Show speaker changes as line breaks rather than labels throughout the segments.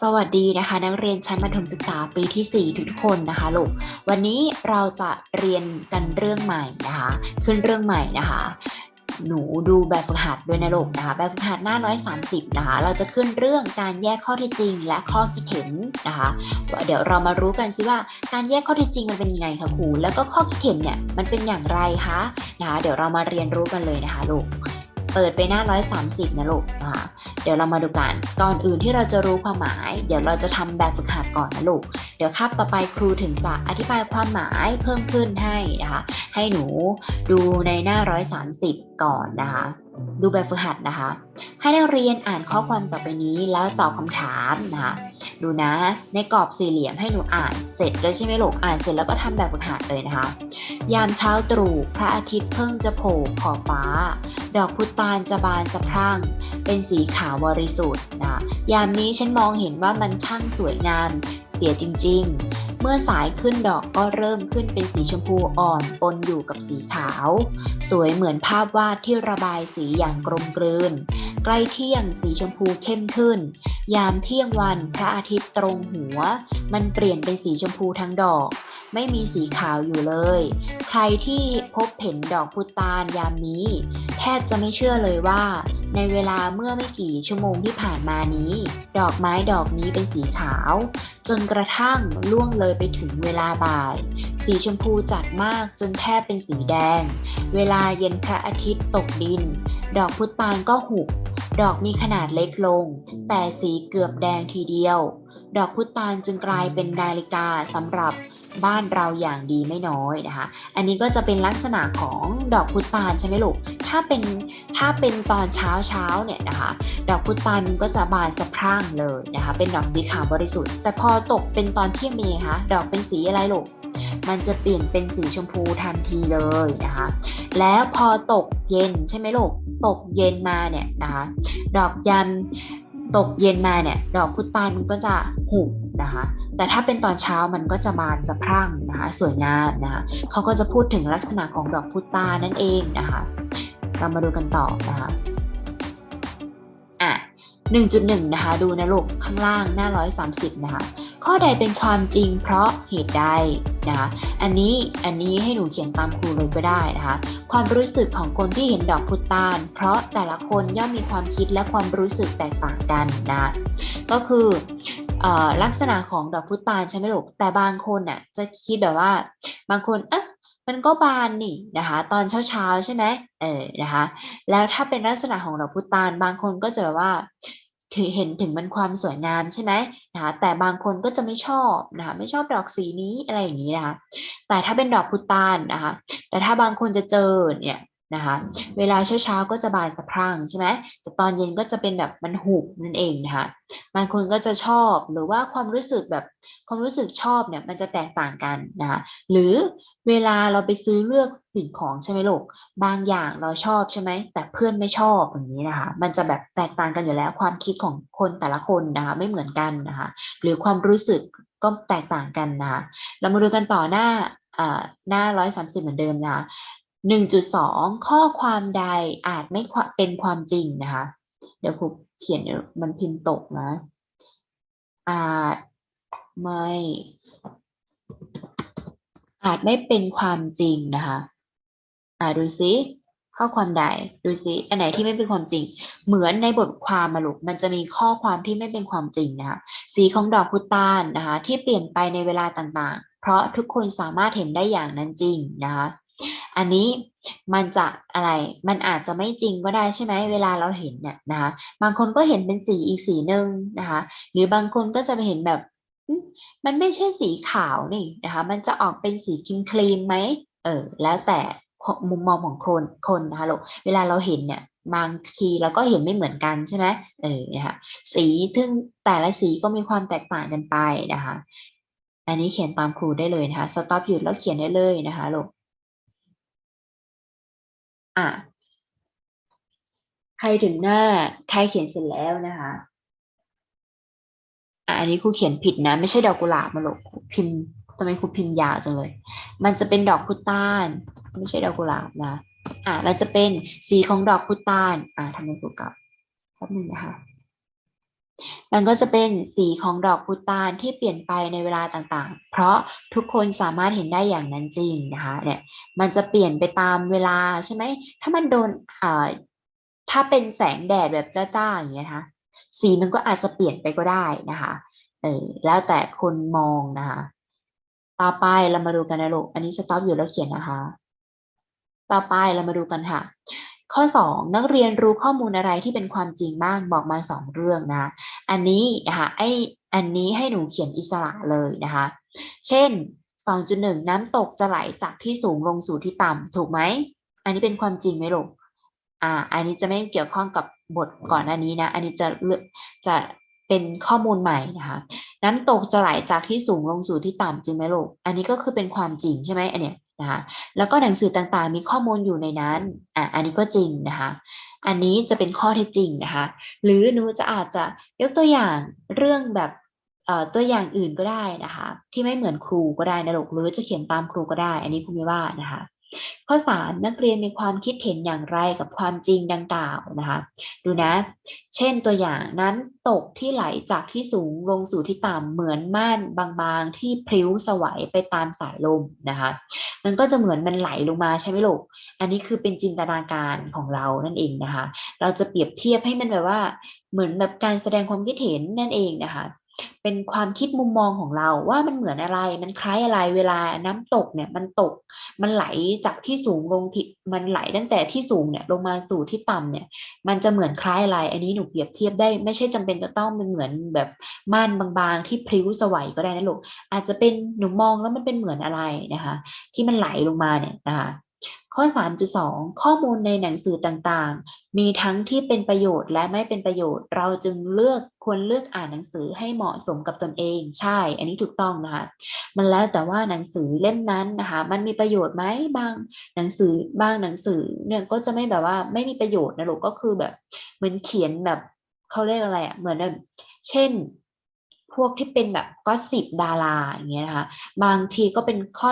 สวัสดีนะคะ นักเรียนชั้นมัธยมศึกษาปีที่ 4 ทุกคนนะคะลูกวันนี้เราจะเรียนกันเรื่องใหม่นะคะ ขึ้นเรื่องใหม่นะคะ หนูดูแบบฝึกหัดด้วยนะลูกนะคะ แบบฝึกหัดหน้า130นะคะ เราจะขึ้นเรื่องการแยกข้อเท็จจริง และข้อคิดเห็นนะคะ เดี๋ยวเรามารู้กันสิว่าการแยกข้อเท็จจริงมันเป็นยังไงคะครูแล้วก็ข้อคิดเห็นเนี่ยมันเป็นอย่างไรคะนะคะ เดี๋ยวเรามาเรียนรู้กันเลยนะคะลูก เปิดไปหน้า 130 นะลูกนะคะเดี๋ยวเรามาดูกัน ก่อนอื่นที่เราจะรู้ความหมาย เดี๋ยวเราจะทำแบบฝึกหัดก่อนนะลูก เดี๋ยวคาบต่อไปครูถึงจะอธิบายความหมายเพิ่มขึ้นให้นะคะ ให้หนูดูในหน้า 130 ก่อนนะคะ ดูแบบฝึกหัดนะคะ ให้นักเรียนอ่านข้อความต่อไปนี้แล้วตอบคำถามนะคะ ดูนะ ในกรอบสี่เหลี่ยมให้หนูอ่านเสร็จแล้วใช่ไหมลูกอ่านเสร็จแล้วก็ทำแบบฝึกหัดเลยนะคะ ยามเช้าตรู่พระอาทิตย์เพิ่งจะโผล่ขอบฟ้า ดอกพุตานจะบานสะพรั่ง เป็นสีขาวบริสุทธิ์นะยามนี้ฉันมองเห็นว่ามันช่างสวยงามเสียจริง ๆ เมื่อสายขึ้นดอกก็เริ่มขึ้นเป็นสีชมพูอ่อนปนอยู่กับสีขาว สวยเหมือนภาพวาดที่ระบายสีอย่างกลมกลืน ใกล้เที่ยงสีชมพูเข้มขึ้น ยามเที่ยงวันพระอาทิตย์ตรงหัว มันเปลี่ยนเป็นสีชมพูทั้งดอก ไม่มีสีขาวอยู่เลย ใครที่พบเห็นดอกพุตานยามนี้ แทบจะไม่เชื่อเลยว่า ในเวลาเมื่อไม่กี่ชั่วโมงที่ผ่านมานี้ ดอกไม้ดอกนี้เป็นสีขาว จนกระทั่งล่วงเลยไปถึงเวลาบ่าย สีชมพูจัดมากจนแทบเป็นสีแดง เวลาเย็นพระอาทิตย์ตกดิน ดอกพุตานก็หุบ ดอกมีขนาดเล็กลง แต่สีเกือบแดงทีเดียว ดอกพุตานจึงกลายเป็นนาฬิกาสำหรับบ้านเราอย่างดีไม่น้อยนะคะ อันนี้ก็จะเป็นลักษณะของดอกพุตานใช่ไหมลูก ถ้าเป็นถ้าเป็นตอนเช้าเช้าเนี่ยนะคะ ดอกพุตานมันก็จะบานสะพรั่งเลยนะคะ เป็นดอกสีขาวบริสุทธิ์ แต่พอตกเป็นตอนเที่ยงเป็นไงคะดอกเป็นสีอะไรลูกมันจะเปลี่ยนเป็นสีชมพูทันทีเลยนะคะ แล้วพอตกเย็นใช่ไหมลูก ตกเย็นมาเนี่ยนะคะ ดอกยันตกเย็นมาเนี่ย ดอกพุตานมันก็จะหุบนะคะ แต่ถ้าเป็นตอนเช้ามันก็จะบานสะพรั่งนะคะ สวยงามนะคะเขาก็จะพูดถึงลักษณะของดอกพุตานั่นเองนะคะ เรามาดูกันต่อนะคะอะ1.1 นะคะ ดูนะลูกข้างล่างหน้า 130 นะคะ ข้อใดเป็นความจริงเพราะเหตุใดนะคะ อันนี้อันนี้ให้หนูเขียนตามครูเลยก็ได้นะคะ ความรู้สึกของคนที่เห็นดอกพุตาน เพราะแต่ละคนย่อมมีความคิดและความรู้สึกแตกต่างกันนะก็คือออลักษณะของดอกพุตานใช่ไหมลูกแต่บางคนน่ะจะคิดแบบว่า บางคนเอ๊ะ มันก็บานนี่นะคะ ตอนเช้าๆใช่ไหมเออนะคะ แล้วถ้าเป็นลักษณะของดอกพุตานบางคนก็จะว่าถือเห็นถึงมันความสวยงามใช่ไหมนะคะแต่บางคนก็จะไม่ชอบนะคะไม่ชอบดอกสีนี้อะไรอย่างนี้นะคะแต่ถ้าเป็นดอกพุตานนะคะแต่ถ้าบางคนจะเจอเนี่ย นะคะเวลาเช้าๆก็จะบานสะพรั่งใช่ไหมแต่ตอนเย็นก็จะเป็นแบบมันหุบนั่นเองนะคะบางคนก็จะชอบหรือว่าความรู้สึกแบบความรู้สึกชอบเนี่ยมันจะแตกต่างกันนะคะหรือเวลาเราไปซื้อเลือกสิ่งของใช่ไหมลูกบางอย่างเราชอบใช่ไหมแต่เพื่อนไม่ชอบอย่างนี้นะคะมันจะแบบแตกต่างกันอยู่แล้วความคิดของคนแต่ละคนนะคะไม่เหมือนกันนะคะหรือความรู้สึกก็แตกต่างกันนะคะเรามาดูกันต่อหน้าอ่าหน้าร้อยสามสิบเหมือนเดิมนะ คะหนึ่งจุดสองข้อความใดอาจไม่เป็นความจริงนะคะ เดี๋ยวครูเขียนมันพิมพ์ตกนะ อาจไม่ อาจไม่เป็นความจริงนะคะ อ่าดูซิข้อความใดดูซิอันไหนที่ไม่เป็นความจริง เหมือนในบทความมาลูกมันจะมีข้อความที่ไม่เป็นความจริงนะคะสีของดอกพุตานนะคะที่เปลี่ยนไปในเวลาต่างๆ เพราะทุกคนสามารถเห็นได้อย่างนั้นจริงนะคะ อันนี้มันจะอะไร มันอาจจะไม่จริงก็ได้ใช่ไหมเวลาเราเห็นเนี่ยนะคะ บางคนก็เห็นเป็นสีอีกสีหนึ่งนะคะ หรือบางคนก็จะไปเห็นแบบ มันไม่ใช่สีขาวนี่นะคะ มันจะออกเป็นสีครีมครีมไหมเออ แล้วแต่มุมมองของคนคนนะคะลูกเวลาเราเห็นเนี่ยบางทีเราก็เห็นไม่เหมือนกันใช่ไหมเออนะคะสีซึ่งแต่ละสีก็มีความแตกต่างกันไปนะคะ อันนี้เขียนตามครูได้เลยนะคะสต็อปหยุดแล้วเขียนได้เลยนะคะลูก อะใครถึงหน้าใครเขียนเสร็จแล้วนะคะอะอันนี้ครูเขียนผิดนะ ไม่ใช่ดอกกุหลาบมาหรอกพิมพ์ทำไมครูพิมพ์ยาวจังเลย มันจะเป็นดอกพุตานไม่ใช่ดอกกุหลาบนะ อะมันจะเป็นสีของดอกพุตานอะทำไมครูกลับแป๊บนึงนะคะ มันก็จะเป็นสีของดอกพุตานที่เปลี่ยนไปในเวลาต่างๆ เพราะทุกคนสามารถเห็นได้อย่างนั้นจริงนะคะเนี่ยมันจะเปลี่ยนไปตามเวลาใช่ไหมถ้ามันโดนอ่าถ้าเป็นแสงแดดแบบจ้าๆอย่างเงี้ยนะคะสีมันก็อาจจะเปลี่ยนไปก็ได้นะคะเออแล้วแต่คนมองนะคะต่อไปเรามาดูกันนะลูกอันนี้สต็อปอยู่แล้วเขียนนะคะ ต่อไปเรามาดูกันค่ะ ข้อ 2 นักเรียนรู้ข้อมูลอะไรที่เป็นความจริงบ้างบอกมา 2 เรื่องนะ อันนี้นะคะไออันนี้ให้หนูเขียนอิสระเลยนะคะ เช่น 2.1 น้ำตกจะไหลจากที่สูงลงสู่ที่ต่ำถูกไหม อันนี้เป็นความจริงไหมลูกอ่า อันนี้จะไม่เกี่ยวข้องกับบทก่อนอันนี้นะ อันนี้จะจะเป็นข้อมูลใหม่นะคะน้ำตกจะไหลจากที่สูงลงสู่ที่ต่ำจริงไหมลูก อันนี้ก็คือเป็นความจริงใช่ไหมอันเนี้ย นะคะแล้วก็หนังสือต่างๆ มีข้อมูลอยู่ในนั้นอะอันนี้ก็จริงนะคะอันนี้จะเป็นข้อเท็จจริงนะคะหรือหนูจะอาจจะยกตัวอย่างเรื่องแบบตัวอย่างอื่นก็ได้นะคะ ที่ไม่เหมือนครูก็ได้นะลูกหรือจะเขียนตามครูก็ได้ อันนี้คุณไม่ว่านะคะข้อ3นักเรียนมีความคิดเห็นอย่างไรกับความจริงดังกล่าวนะคะดูนะ เช่นตัวอย่างน้ำตกที่ไหลจากที่สูงลงสู่ที่ต่ำเหมือนม่านบางๆ ที่พลิ้วสวัยไปตามสายลมนะคะ มันก็จะเหมือนมันไหลลงมาใช่ไหมลูก อันนี้คือเป็นจินตนาการของเรานั่นเองนะคะ เราจะเปรียบเทียบให้มันแบบว่าเหมือนแบบการแสดงความคิดเห็นนั่นเองนะคะ เป็นความคิดมุมมองของเราว่ามันเหมือนอะไร มันคล้ายอะไรเวลาน้ำตกเนี่ยมันตกมันไหลจากที่สูงลงที่มันไหลตั้งแต่ที่สูงเนี่ยลงมาสู่ที่ต่ำเนี่ย มันจะเหมือนคล้ายอะไร อันนี้หนูเปรียบเทียบได้ ไม่ใช่จำเป็นจะต้องเป็นเหมือนแบบม่านบางๆ ที่พลิ้วสวัยก็ได้นะลูกอาจจะเป็นหนูมองแล้วมันเป็นเหมือนอะไรนะคะ ที่มันไหลลงมาเนี่ยนะคะ ข้อ 3.2 ข้อมูลในหนังสือต่างๆ มีทั้งที่เป็นประโยชน์และไม่เป็นประโยชน์ เราจึงเลือกควรเลือกอ่านหนังสือให้เหมาะสมกับตนเอง ใช่ อันนี้ถูกต้องนะคะ มันแล้วแต่ว่าหนังสือเล่มนั้นนะคะ มันมีประโยชน์ไหมบางหนังสือบางหนังสือเนี่ยก็จะไม่แบบว่าไม่มีประโยชน์นะลูกก็คือแบบเหมือนเขียนแบบเขาเรียกอะไรอะ่ะเหมือนแบบเช่น พวกที่เป็นแบบก็สิบดาราอย่างเงี้ยนะคะบางทีก็เป็นข้อ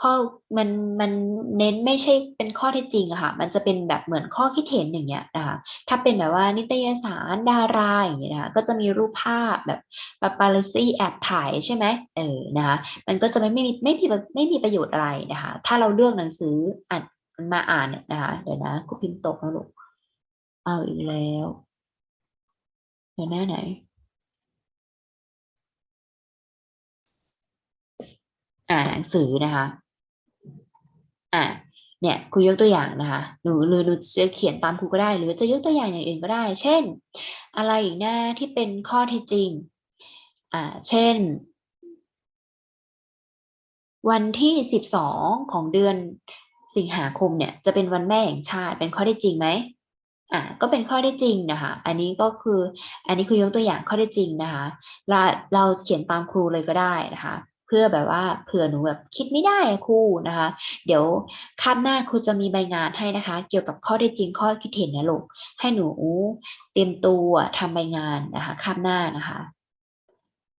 ข้อมันมันเน้นไม่ใช่เป็นข้อเท็จจริงอะค่ะ มันจะเป็นแบบเหมือนข้อคิดเห็นอย่างเงี้ยนะคะถ้าเป็นแบบว่านิตยสารดาราอย่างเงี้ยนะคะก็จะมีรูปภาพแบบแบบปาราซี่แอบถ่ายใช่ไหมเออนะคะมันก็จะไม่ไม่มีไม่มีไม่มีประโยชน์อะไรนะคะถ้าเราเลือกหนังสืออ่านมาอ่านเนี่ยนะคะเดี๋ยวนะกูพิมพ์ตกแล้วลูกเอาอีกแล้วเดี๋ยวหน้าไหน อ่านหนังสือนะคะ อ่าเนี่ยครูยกตัวอย่างนะคะ หนูหรือหนูจะเขียนตามครูก็ได้ หรือจะยกตัวอย่างอย่างอื่นก็ได้ เช่น อะไรอีกหน้าที่เป็นข้อเท็จจริง อ่า เช่น วันที่สิบสองของเดือนสิงหาคมเนี่ย จะเป็นวันแม่แห่งชาติ เป็นข้อเท็จจริงไหมอ่าก็เป็นข้อได้จริงนะคะ อันนี้ก็คือ อันนี้คือยกตัวอย่างข้อได้จริงนะคะ เราเราเขียนตามครูเลยก็ได้นะคะ เพื่อแบบว่าเผื่อหนูแบบคิดไม่ได้ครูนะคะ เดี๋ยวคาบหน้าครูจะมีใบงานให้นะคะ เกี่ยวกับข้อได้จริงข้อคิดเห็นนะลูกให้หนูเตรียมตัวทำใบงานนะคะคาบหน้านะคะ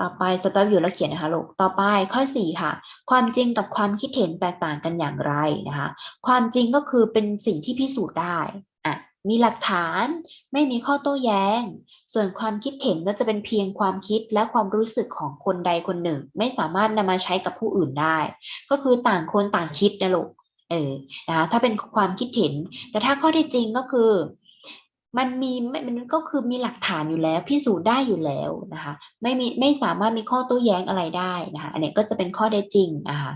ต่อไปสต็อปอยู่แล้วเขียนนะคะลูกต่อไปข้อ4ค่ะ ความจริงกับความคิดเห็นแตกต่างกันอย่างไรนะคะ ความจริงก็คือเป็นสิ่งที่พิสูจน์ได้ มีหลักฐาน ไม่มีข้อโต้แย้ง ส่วนความคิดเห็นก็จะเป็นเพียงความคิดและความรู้สึกของคนใดคนหนึ่ง ไม่สามารถนำมาใช้กับผู้อื่นได้ ก็คือต่างคนต่างคิดนะลูกเออนะคะถ้าเป็นความคิดเห็น แต่ถ้าข้อเท็จจริงก็คือ มันมีมันก็คือมีหลักฐานอยู่แล้วพิสูจน์ได้อยู่แล้วนะคะไม่มีไม่สามารถมีข้อโต้แย้งอะไรได้นะคะอันนี้ก็จะเป็นข้อได้จริงนะคะ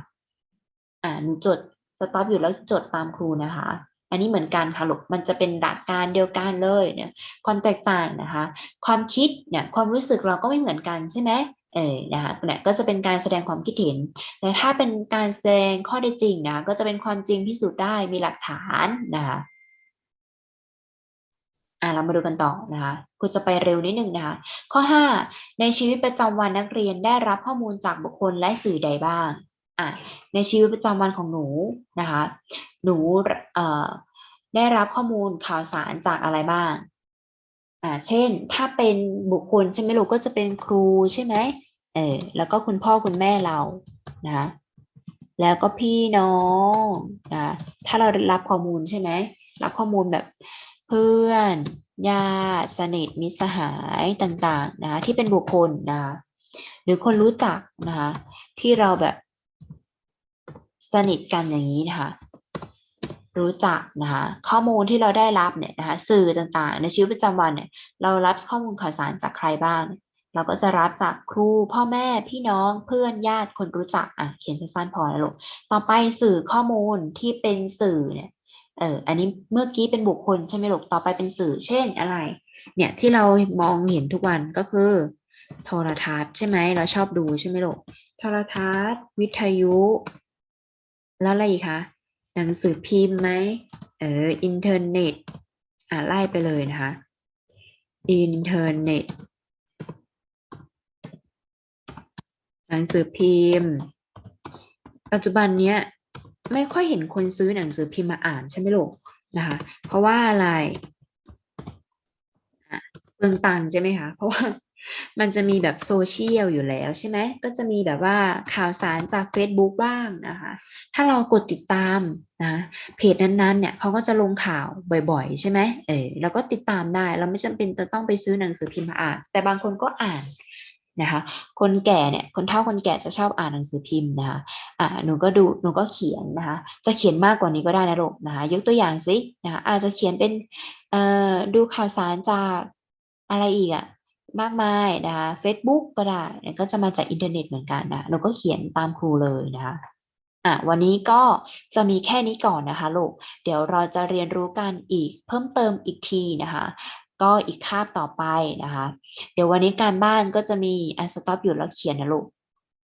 อ่านจดสต็อปอยู่แล้วจดตามครูนะคะ อันนี้เหมือนกันค่ะลูกมันจะเป็นหลักการเดียวกันเลยเนี่ยความแตกต่างนะคะ ความคิดเนี่ยความรู้สึกเราก็ไม่เหมือนกันใช่ไหมเออนะคะเนี่ยก็จะเป็นการแสดงความคิดเห็นแต่ถ้าเป็นการแสดงข้อได้จริงนะก็จะเป็นความจริงพิสูจน์ได้มีหลักฐานนะคะอ่าเรามาดูกันต่อนะคะกูจะไปเร็วนิดนึงนะคะข้อ 5 ในชีวิตประจำวันนักเรียนได้รับข้อมูลจากบุคคลและสื่อใดบ้าง อะในชีวิตประจำวันของหนูนะคะ หนูเอ่อได้รับข้อมูลข่าวสารจากอะไรบ้างอ่าเช่น ถ้าเป็นบุคคลใช่ไหมลูกก็จะเป็นครูใช่ไหมเออแล้วก็คุณพ่อคุณแม่เรานะแล้วก็พี่น้องนะถ้าเรารับข้อมูลใช่ไหมรับข้อมูลแบบเพื่อนญาติสนิทมิตรสหายต่างๆนะคะที่เป็นบุคคลนะคะหรือคนรู้จักนะคะที่เราแบบ สนิทกันอย่างนี้นะคะ รู้จักนะคะข้อมูลที่เราได้รับเนี่ยนะคะสื่อต่างๆ ในชีวิตประจำวันเนี่ยเรารับข้อมูลข่าวสารจากใครบ้าง เราก็จะรับจากครูพ่อแม่พี่น้องเพื่อนญาติคนรู้จักอะเขียนสั้นๆพอแล้วลูกต่อไปสื่อข้อมูลที่เป็นสื่อเนี่ยเอออันนี้เมื่อกี้เป็นบุคคลใช่ไหมลูกต่อไปเป็นสื่อเช่นอะไร เนี่ยที่เรามองเห็นทุกวันก็คือ โทรทัศน์ใช่ไหมเราชอบดูใช่ไหมลูกโทรทัศน์ วิทยุ แล้วอะไรอีกคะ หนังสือพิมพ์ไหมเอออินเทอร์เน็ต อ่าไล่ไปเลยนะคะ อินเทอร์เน็ต หนังสือพิมพ์ ปัจจุบันเนี้ยไม่ค่อยเห็นคนซื้อหนังสือพิมพ์มาอ่านใช่ไหมลูกนะคะ เพราะว่าอะไรอะเปลืองตังค์ใช่ไหมคะ เพราะว่า มันจะมีแบบโซเชียลอยู่แล้วใช่ไหม ก็จะมีแบบว่าข่าวสารจาก Facebook บ้างนะคะ ถ้าเรากดติดตามนะเพจนั้นๆเนี่ยเขาก็จะลงข่าวบ่อยๆ ใช่ไหมเออเราก็ติดตามได้ เราไม่จำเป็นจะต้องไปซื้อหนังสือพิมพ์มาอ่าน แต่บางคนก็อ่านนะคะ คนแก่เนี่ย คนเฒ่าคนแก่จะชอบอ่านหนังสือพิมพ์นะคะ อ่า หนูก็ดู หนูก็เขียนนะคะ จะเขียนมากกว่านี้ก็ได้นะลูกนะคะ ยกตัวอย่างสินะคะ อาจจะเขียนเป็น เอ่อ ดูข่าวสารจากอะไรอีกอะ มากมายนะคะ Facebook ก็ได้เนี่ยก็จะมาจากอินเทอร์เน็ตเหมือนกันนะเราก็เขียนตามครูเลยนะคะอะวันนี้ก็จะมีแค่นี้ก่อนนะคะลูก เดี๋ยวเราจะเรียนรู้กันอีกเพิ่มเติมอีกทีนะคะ ก็อีกคาบต่อไปนะคะ เดี๋ยววันนี้การบ้านก็จะมีอะสต็อปอยู่แล้วเขียนนะลูก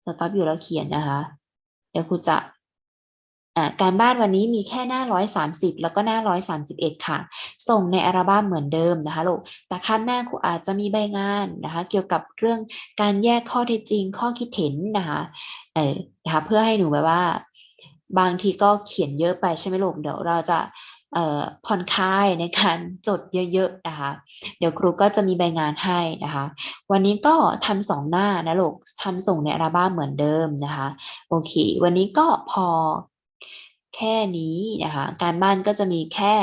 สต็อปอยู่แล้วเขียนนะคะ เดี๋ยวครูจะ การบ้านวันนี้มีแค่หน้าร้อยสามสิบแล้วก็หน้าร้อยสามสิบเอ็ดค่ะ ส่งในอัลบั้มเหมือนเดิมนะคะลูก แต่ข้ามหน้าครูอาจจะมีใบงานนะคะ เกี่ยวกับเรื่องการแยกข้อเท็จจริง ข้อคิดเห็นนะคะเออนะคะเพื่อให้หนูแบบว่า บางทีก็เขียนเยอะไปใช่ไหมลูก เดี๋ยวเราจะเอ่อผ่อนคลายในการจดเยอะๆนะคะ เดี๋ยวครูก็จะมีใบงานให้นะคะ วันนี้ก็ทำสองหน้านะลูกทำส่งในอัลบั้มเหมือนเดิมนะคะ โอเค วันนี้ก็พอ แค่นี้นะคะการบ้านก็จะมีแค่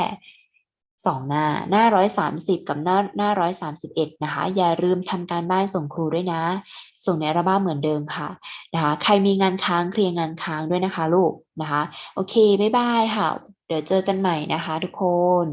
สองหน้าหน้าร้อยสามสิบกับหน้าหน้าร้อยสามสิบเอ็ดนะคะอย่าลืมทำการบ้านส่งครูด้วยนะ ส่งในระบ้าเหมือนเดิมค่ะนะคะใครมีงานค้างเคลียร์งานค้างด้วยนะคะลูกนะคะ โอเค บ๊ายบายค่ะ เดี๋ยวเจอกันใหม่นะคะทุกคน